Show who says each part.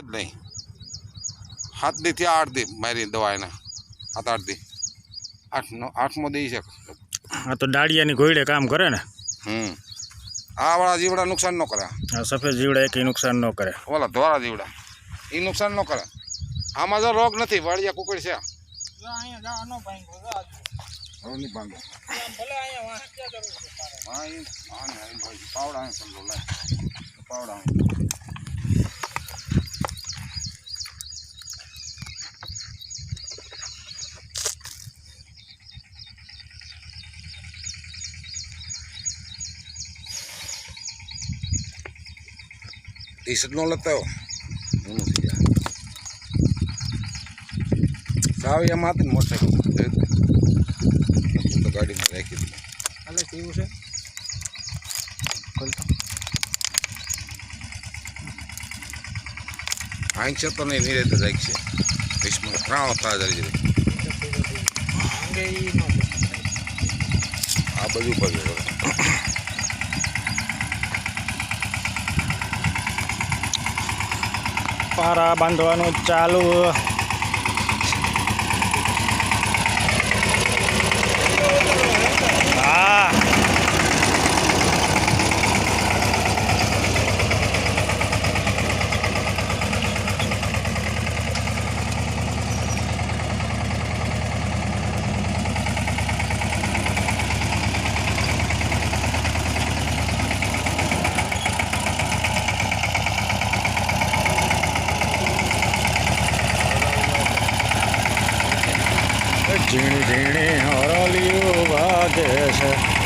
Speaker 1: જ નહીં. સાત દી થી આઠ દી મારી દવા એના સાત આઠ દી. આઠ નો આઠમો દી છે.
Speaker 2: આ તો દાળિયાની ઘોડે કામ કરે ને?
Speaker 1: હમ. આ વાળા જીવડા નુકસાન ન કરે.
Speaker 2: આ સફેદ જીવડા એક નુકસાન ન કરે.
Speaker 1: ઓલા ધોળા જીવડા. એ નુકસાન ન કરે. આમાં જો રોગ નથી વાળિયા કુકડ છે. પાવડા પાવડા હે. ટી શર્ટ નો લેતા આવ્યો હું સાવ એમાં હતી મોટરસાઇકલ તો ગાડીમાં રાખી દીધી
Speaker 2: હાલે કેવું છે
Speaker 1: આંખ છે તો નહીં નિરેત રાખી છે ત્રણ પ્રાણ હતા જરી જરી આ બધું પડ્યું
Speaker 2: પારા બાંધવાનું ચાલુ ઝીણી ઝીણી હરલિયું વાગે છે.